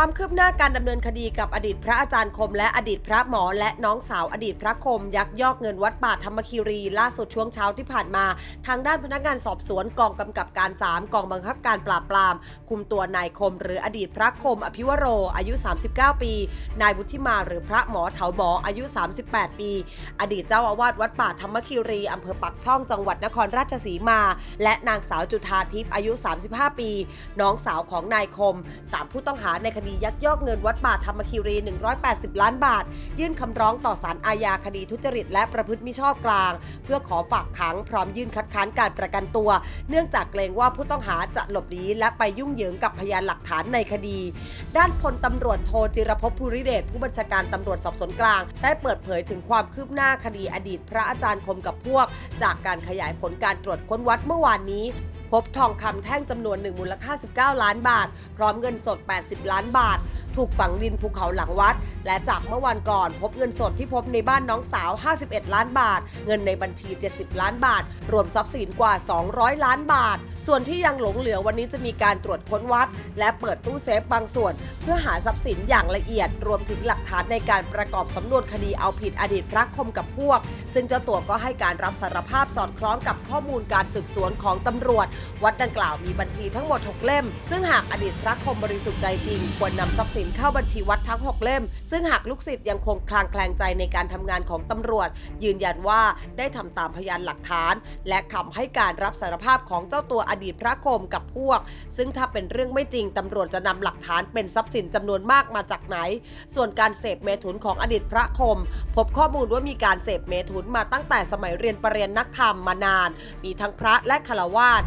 ความคืบหน้าการดำเนินคดีกับอดีตพระอาจารย์คม และอดีตพระหมอ และน้องสาวอดีตพระคม ยักยอกเงินวัดป่าธรรมคีรี ล่าสุดช่วงเช้าที่ผ่านมา ทางด้านพนักงานสอบสวนกองกำกับการ 3 กองบังคับการปราบปราม คุมตัวนายคม หรืออดีตพระคม อภิวโร อายุ 39 ปี นายวุฒิมาหรือพระหมอเถาหมออายุ 38 ปี อดีตเจ้าอาวาสวัดป่าธรรมคีรีอำเภอปักช่องจังหวัดนครราชสีมา และนางสาวจุธาทิพย์อายุ 35 ปี น้องสาวของนายคมสามผู้ต้องหาในคดียักยอกเงินวัดป่าธรรมคีรี 180 ล้านบาท ยื่นคำร้องต่อศาลอาญาคดีทุจริต และประพฤติมิชอบกลาง เพื่อขอฝากขังพร้อมยื่นคัดค้านการประกันตัว เนื่องจากเกรงว่าผู้ต้องหาจะหลบหนีและไปยุ่งเหยิงกับพยานหลักฐานในคดี ด้านพลตำรวจโทจิรภพภูริเดชผู้บัญชาการตำรวจสอบสวนกลาง ได้เปิดเผยถึงความคืบหน้าคดีอดีต พระอาจารย์คมกับพวก จากการขยายผลการตรวจค้นวัดเมื่อวานนี้ พบทองคำแท่งจำนวนหนึ่งมูลค่า 19 ล้านบาท พร้อมเงินสด 80 ล้านบาท ถูกฝังดินภูเขาหลังวัด และจากเมื่อวันก่อนพบเงินสดที่พบในบ้านน้องสาว 51 ล้านบาท เงินในบัญชี 70 ล้านบาท รวมทรัพย์สินกว่า 200 ล้านบาท ส่วนที่ยังหลงเหลือวันนี้จะมีการตรวจค้นวัด และเปิดตู้เซฟบางส่วน เพื่อหาทรัพย์สินอย่างละเอียด รวมถึงหลักฐานในการประกอบสำนวนคดีเอาผิดอดีตพระคมกับพวก ซึ่งเจ้าตัวก็ให้การรับสารภาพสอดคล้องกับข้อมูลการสืบสวนของตำรวจ วัดดังกล่าวมีบัญชีทั้งหมด 6 เล่ม ซึ่งหากอดีตพระคมบริสุทธิ์ใจจริงควรนำทรัพย์สินินเข้าบัญชีวัดทั้ง 6 เล่ม ซึ่งหากลูกศิษย์ยังคงคลางแคลงใจในการทำงานของตำรวจ ยืนยันว่าได้ทำตามพยานหลักฐาน และคำให้การรับสารภาพของเจ้าตัวอดีตพระคมกับพวก ซึ่งถ้าเป็นเรื่องไม่จริงตำรวจจะนำหลักฐานเป็นทรัพย์สินจำนวนมากมาจากไหน ส่วนการเสพเมถุนของอดีตพระคม พบข้อมูลว่ามีการเสพเมถุนมาตั้งแต่สมัยเรียนประเรียนนักธรรมมานาน มีทั้งพระและฆราวาส